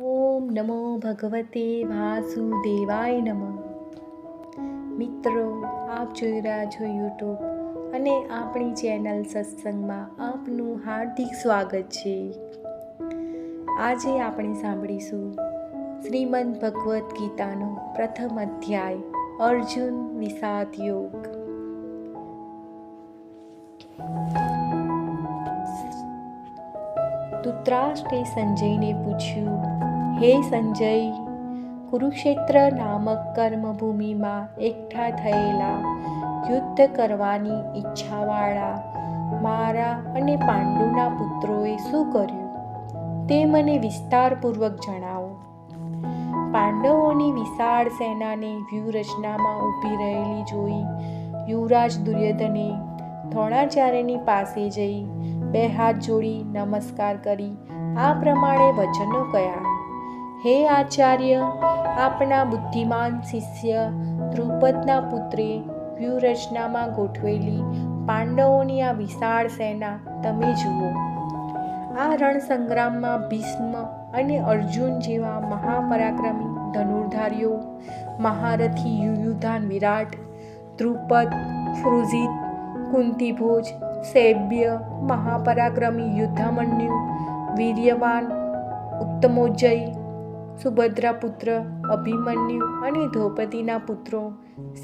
ઓમ નમો ભગવતે વાસુદેવાય નમઃ મિત્રો આપ જોઈ રહ્યા છો યુટ્યુબ અને આપણી ચેનલ સત્સંગમાં આપનું હાર્દિક સ્વાગત છે। આજે આપણે સાંભળીશું શ્રીમદ ભગવદ્ ગીતાનો પ્રથમ અધ્યાય, અર્જુન વિષાદ યોગ। ધૃતરાષ્ટ્રે સંજયને પૂછ્યું હે સંજય, કુરુક્ષેત્ર નામક કર્મભૂમિમાં એકઠા થયેલા યુદ્ધ કરવાની ઈચ્છાવાળા મારા અને પાંડુના પુત્રોએ શું કર્યું? તે મને વિસ્તારપૂર્વક જણાવો. પાંડવોની વિશાળ સેનાને વ્યૂહરચનામાં ઊભી રહેલી જોઈ યુવરાજ દુર્યોધને દ્રોણાચાર્યની પાસે જઈ બે હાથ જોડી નમસ્કાર કરી આ પ્રમાણે વચનો કયા? હે આચાર્ય, આપના બુદ્ધિમાન શિષ્ય ધ્રુપદના પુત્રે વ્યૂહરચનામાં ગોઠવેલી પાંડવોની આ વિશાળ સેના તમે જુઓ. આ રણ સંગ્રામમાં ભીષ્મ અને અર્જુન જેવા મહાપરાક્રમી ધનુર્ધારીઓ, મહારથી યુયુધાન વિરાટ ધ્રુપદ ફ્રુઝિત કુંતીભોજ સૈબ્ય મહાપરાક્રમી યુદ્ધામન્યુ, વીર્યવાન, ઉત્તમોજય સુભદ્રા પુત્ર અભિમન્યુ અને દ્રૌપદીના પુત્રો.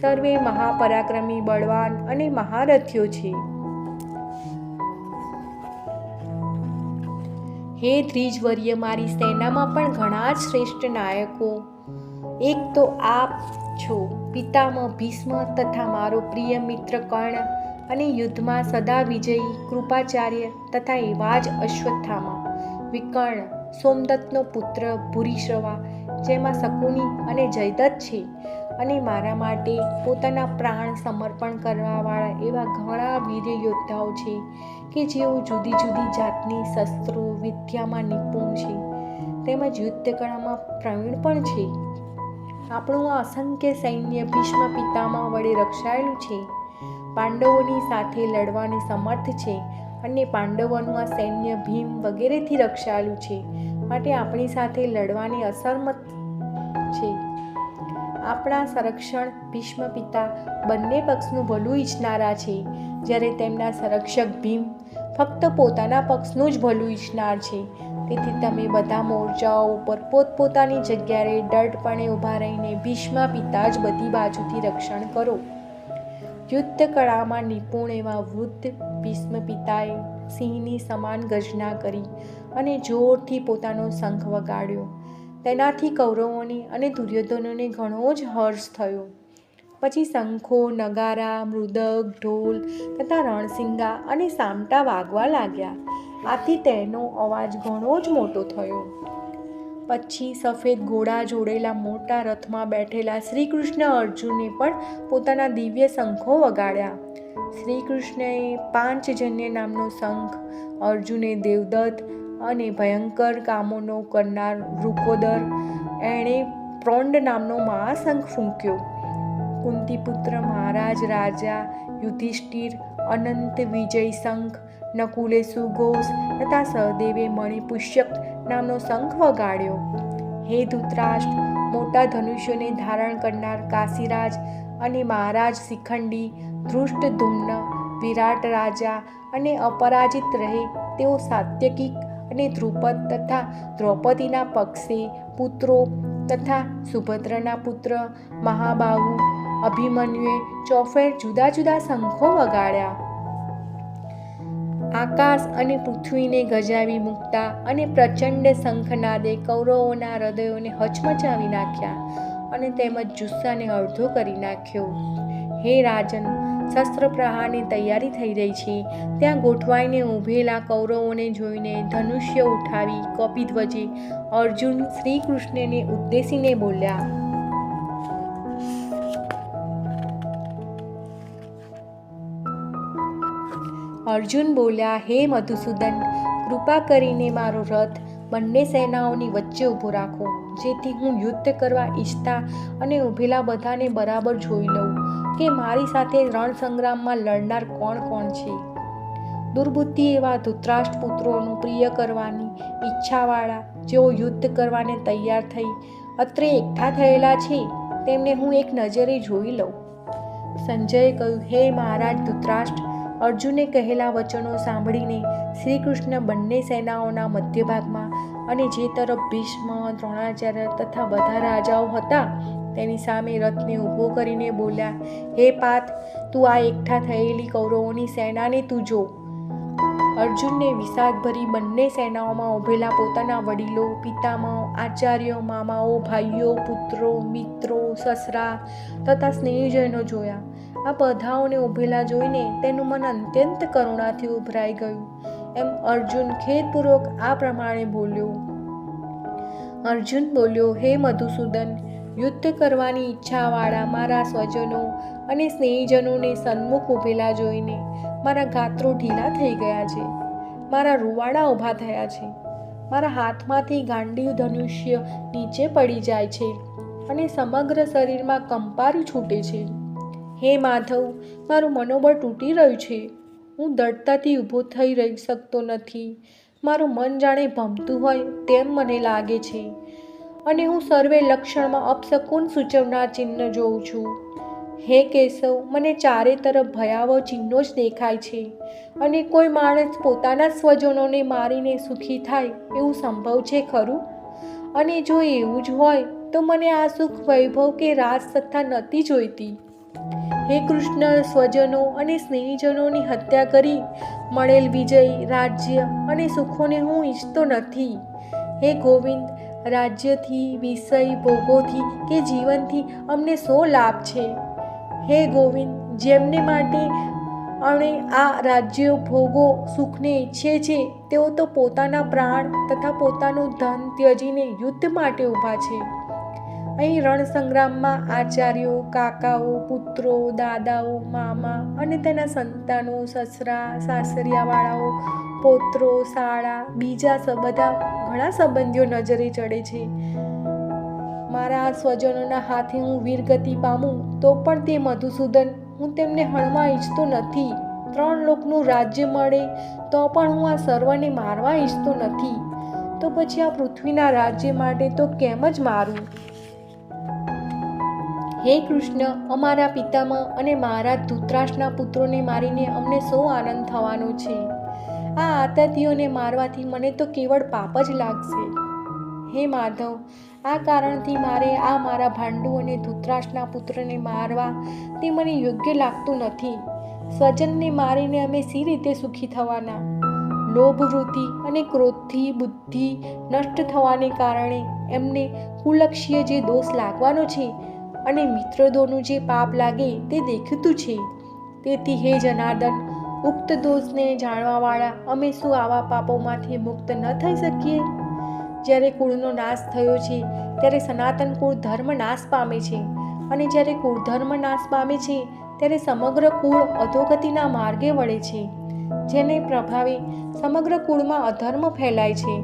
સર્વે મહાપરાક્રમી, બળવાન અને મહારથીઓ છે. હે ત્રીજવર્ય, મારી સેનામાં પણ ઘણા જ શ્રેષ્ઠ નાયકો. એક તો આપ છો, પિતામાં ભીષ્મ તથા મારો પ્રિય મિત્ર કર્ણ અને યુદ્ધમાં સદા વિજયી કૃપાચાર્ય તથા એવા જ અશ્વત્થામાં. વિકર્ણ સોમદત્તનો પુત્ર ભૂરીશ્રવા જેમાં શકુની અને જયદત્ત છે. અને મારા માટે પોતાના પ્રાણ સમર્પણ કરવાવાળા એવા ઘણા વીર યોદ્ધાઓ છે કે જેઓ જુદી જુદી જાતની શસ્ત્રો વિદ્યામાં નિપુણ છે. તેમજ યુદ્ધ કળામાં પ્રવીણ પણ છે. આપણું આ અસંખ્ય સૈન્ય ભીષ્મ પિતામાં વડે રક્ષાયેલું છે. પાંડવોની સાથે લડવાની સમર્થ છે અને પાંડવોનું આ સૈન્ય ભીમ વગેરેથી રક્ષાયેલું છે. માટે આપણી સાથે લડવાની અસરમત છે. આપણા સંરક્ષણ ભીષ્મ પિતા બંને પક્ષનું ભલું ઈચ્છનારા છે. જ્યારે તેમના સંરક્ષક ભીમ ફક્ત પોતાના પક્ષનું જ ભલું ઈચ્છનાર છે. તેથી તમે બધા મોરચાઓ ઉપર પોતપોતાની જગ્યાએ દઢપણે ઊભા રહીને ભીષ્મ પિતા જ બધી બાજુથી રક્ષણ કરો. યુદ્ધ કળામાં નિપુણ એવા વૃદ્ધ ભીષ્મ પિતાએ સિંહની સમાન ગર્જના કરી અને જોરથી પોતાનો શંખ વગાડ્યો. તેનાથી કૌરવોની અને દુર્યોધનોને ઘણો જ હર્ષ થયો. પછી શંખો, નગારા મૃદક ઢોલ તથા રણસિંગા અને સામટા વાગવા લાગ્યા. આથી તેનો અવાજ ઘણો જ મોટો થયો. પછી સફેદ ઘોડા જોડેલા મોટા રથમાં બેઠેલા શ્રી કૃષ્ણ અર્જુને પણ પોતાના દિવ્ય શંખો વગાડ્યા. શ્રી કૃષ્ણએ પાંચજન્ય નામનો શંખ, અર્જુને દેવદત્ત અને ભયંકર કામોનો કરનાર રૂકોદર એણે પ્રોંડ નામનો મહાશંખ ફૂંક્યો. કુંતીપુત્ર મહારાજ, રાજા, યુધિષ્ઠિર, અનંત વિજય શંખ નકુલે સુઘોષ તથા સહદેવે મણિપુષ્યક નામનો શંખ વગાડ્યો. હે ધૃતરાષ્ટ્ર, મોટા ધનુષ્યોને ધારણ કરનાર કાશીરાજ અને મહારાજ શિખંડી, ધૃષ્ટ ધુમ્ન, વિરાટ રાજા અને અપરાજિત રહે તેઓ સાત્યકિક અને ધ્રુપદ તથા દ્રૌપદીના પક્ષે પુત્રો તથા સુભદ્રના પુત્ર, મહાબાહુ, અભિમન્યુએ ચોફેર જુદા જુદા શંખો વગાડ્યા. આકાશ અને પૃથ્વીને ગજાવી મૂકતા અને પ્રચંડ શંખનાદે કૌરવોના હૃદયોને હચમચાવી નાખ્યા અને તેમજ જુસ્સાને અડધો કરી નાખ્યો. હે રાજન શસ્ત્ર પ્રહારની તૈયારી થઈ રહી છે. ત્યાં ગોઠવાઈને ઊભેલા કૌરવોને જોઈને ધનુષ્ય ઉઠાવી કપિધ્વજે અર્જુન શ્રી કૃષ્ણને ઉદ્દેશીને બોલ્યા અર્જુન બોલ્યા, હે મધુસૂદન, કૃપા કરીને મારો રથ બંને સેનાઓની વચ્ચે ઊભો રાખો, જેથી હું યુદ્ધ કરવા ઈચ્છતા અને ઊભેલા બધાને બરાબર જોઈ લઉં કે મારી સાથે રણ સંગ્રામમાં લડનાર કોણ કોણ છે. દુર્બુદ્ધિ એવા ધૃતરાષ્ટ્ર પુત્રોનું પ્રિય કરવાની ઈચ્છાવાળા, જેઓ યુદ્ધ કરવાને તૈયાર થઈ અત્રે એકઠા થયેલા છે, તેમને હું એક નજરે જોઈ લઉં. સંજયે કહ્યું, હે મહારાજ ધૃતરાષ્ટ્ર અર્જુને કહેલા વચનો સાંભળીને શ્રી કૃષ્ણ બંને સેનાઓના મધ્યભાગમાં અને જે તરફ ભીષ્મ, દ્રોણાચાર્ય તથા બધા રાજાઓ હતા, તેની સામે રથને ઊભો કરીને બોલ્યા, હે પાથ તું આ એકઠા થયેલી કૌરવોની સેનાને તું જો. અર્જુનને વિષાદભરી બંને સેનાઓમાં ઉભેલા પોતાના વડીલો, પિતામહ, આચાર્યો, મામાઓ, ભાઈઓ, પુત્રો, મિત્રો, સસરા તથા સ્નેહીજનો જોયા. આ બધાઓને ઊભેલા જોઈને તેનું મન અત્યંત કરુણાથી ઉભરાઈ ગયું. એમ અર્જુન ખેદપૂર્વક આ પ્રમાણે બોલ્યો. અર્જુન બોલ્યો, હે મધુસૂદન, યુદ્ધ કરવાની ઈચ્છાવાળા મારા સ્વજનો અને સ્નેહીજનોને સન્મુખ ઊભેલા જોઈને મારા ગાત્રો ઢીલા થઈ ગયા છે. મારા રૂવાડા ઊભા થયા છે. મારા હાથમાંથી ગાંડી ધનુષ્ય નીચે પડી જાય છે અને સમગ્ર શરીરમાં કંપારી છૂટે છે. હે માધવ, મારું મનોબળ તૂટી રહ્યું છે. હું દડતાથી ઊભો થઈ રહી શકતો નથી. મારું મન જાણે ભમતું હોય તેમ મને લાગે છે. અને હું સર્વે લક્ષણમાં અપશકુન સૂચવનાર ચિહ્ન જોઉં છું. હે કેશવ, મને ચારે તરફ ભયાવહ ચિહ્નો જ દેખાય છે. અને કોઈ માણસ પોતાના સ્વજનોને મારીને સુખી થાય એવું સંભવ છે ખરું? અને જો એવું જ હોય, તો મને આ સુખ વૈભવ કે રાજ સત્તા નથી જોઈતી. હે કૃષ્ણ, સ્વજનો અને સ્નેહીજનોની હત્યા કરી મળેલ વિજય, રાજ્ય અને સુખોને હું ઈચ્છતો નથી. હે ગોવિંદ, રાજ્યથી, વિષય, ભોગોથી કે જીવનથી અમને શો લાભ છે. હે ગોવિંદ, જેમને માટે અમે આ રાજ્યો, ભોગો, સુખને ઈચ્છે છે, તેઓ તો પોતાના પ્રાણ તથા પોતાનું ધન ત્યજીને યુદ્ધ માટે ઊભા છે. અહીં રણ સંગ્રામમાં આચાર્યો, કાકાઓ, પુત્રો, દાદાઓ, મામા અને તેના સંતાનો, સસરા, સાસરિયાવાળાઓ, પોત્રો, શાળા, બીજા બધા ઘણા સંબંધીઓ નજરે ચડે છે. મારા સ્વજનોના હાથે હું વીરગતિ પામું તો પણ તે મધુસૂદન હું તેમને હણવા ઈચ્છતો નથી. ત્રણ લોકનું રાજ્ય મળે તો પણ હું આ સર્વને મારવા ઈચ્છતો નથી. તો પછી આ પૃથ્વીના રાજ્ય માટે તો કેમ જ મારું? હે કૃષ્ણ, અમારા પિતામાં અને મારા ધૂતરાષ્ટ્રના પુત્રોને મારીને અમને સો આનંદ થવાનો છે. આ આતતીઓને મારવાથી મને તો કેવળ પાપ જ લાગશે. હે માધવ, આ કારણથી મારે આ મારા ભાંડુ અને ધૂતરાષ્ટ્રના પુત્રને મારવા તે મને યોગ્ય લાગતું નથી. સ્વજનને મારીને અમે સી રીતે સુખી થવાના? લોભ વૃત્તિ અને ક્રોધથી બુદ્ધિ નષ્ટ થવાને કારણે એમને કુલક્ષીય જે દોષ લાગવાનો છે અને મિત્રદોનું જે પાપ લાગે તે દેખતું છે. તેથી હે જનાર્દન, ઉક્ત દોષને જાણવાવાળા અમે શું આવા પાપોમાંથી મુક્ત ન થઈ શકીએ? જ્યારે કુળનો નાશ થયો છે, ત્યારે સનાતન કુળ ધર્મ નાશ પામે છે અને જ્યારે કુળ ધર્મ નાશ પામે છે, ત્યારે સમગ્ર કુળ અધોગતિના માર્ગે વળે છે, જેને પ્રભાવે સમગ્ર કુળમાં અધર્મ ફેલાય છે.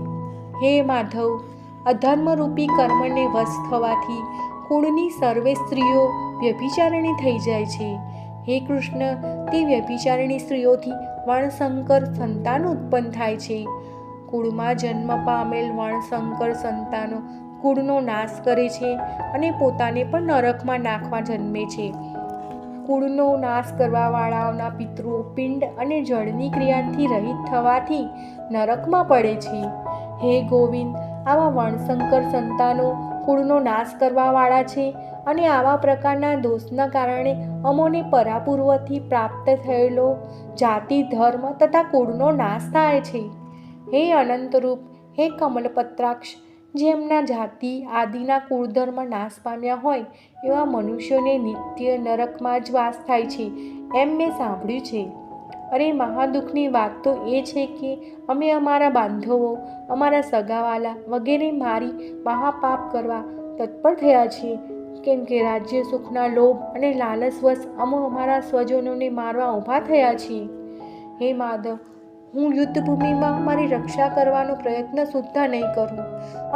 હે માધવ, અધર્મરૂપી કર્મને વશ થવાથી કુળની સર્વે સ્ત્રીઓ વ્યભિચારણી થઈ જાય છે. હે કૃષ્ણ, તે વ્યભિચારણી સ્ત્રીઓથી વણશંકર સંતાન ઉત્પન્ન થાય છે. કુળમાં જન્મ પામેલ વણશંકર સંતાનો કુળનો નાશ કરે છે અને પોતાને પણ નરકમાં નાખવા જન્મે છે. કુળનો નાશ કરવાવાળાઓના પિતૃઓ પિંડ અને જળની ક્રિયાથી રહિત થવાથી નરકમાં પડે છે. હે ગોવિંદ, આવા વણશંકર સંતાનો કુળનો નાશ કરવાવાળા છે અને આવા પ્રકારના દોષના કારણે અમોને પરાપૂર્વથી પ્રાપ્ત થયેલો જાતિ, ધર્મ તથા કુળનો નાશ થાય છે. હે અનંતરૂપ, હે કમલપત્રાક્ષ, જેમના જાતિ, આદિના કુળધર્મ નાશ પામ્યા હોય, એવા મનુષ્યોને નિત્ય નરકમાં જ વાસ થાય છે, એમ મેં સાંભળ્યું છે. અરે મહાદુઃખની વાત તો એ છે કે અમે અમારા બાંધવો, અમારા સગાવાલા વગેરે મારી મહાપાપ કરવા તત્પર થયા છીએ. કેમ કે રાજ્ય સુખના લોભ અને લાલસવશ અમો અમારા સ્વજનોને મારવા ઊભા થયા છીએ. હે માધવ હું યુદ્ધભૂમિમાં મારી રક્ષા કરવાનો પ્રયત્ન સુદ્ધા નહીં કરું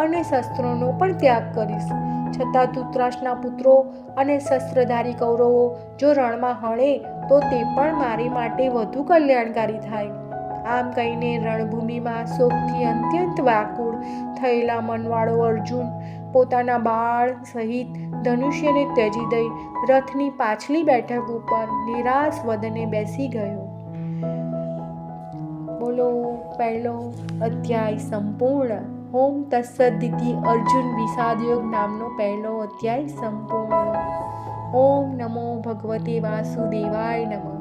અને શસ્ત્રોનો પણ ત્યાગ કરીશ. છતાં ધૂતરાષ્ટ્રના પુત્રો અને શસ્ત્રધારી કૌરવો જો રણમાં હણે, તો તે પણ મારી માટે વધુ કલ્યાણકારી થાય. આમ કહીને રણભૂમિમાં શોકથી અત્યંત વાકુળ થયેલા મનવાળો અર્જુન પોતાના બાળ સહિત ધનુષ્યને ત્યજી દઈ રથની પાછલી બેઠક ઉપર નિરાશ વદને બેસી ગયો. બોલો, પહેલો અધ્યાય સંપૂર્ણ. ઓમ તત્સદિતિ અર્જુન વિષાદયોગ નામનો પહેલો અધ્યાય સંપૂર્ણ. ઓમ નમો ભગવતે વાસુદેવાય નમઃ.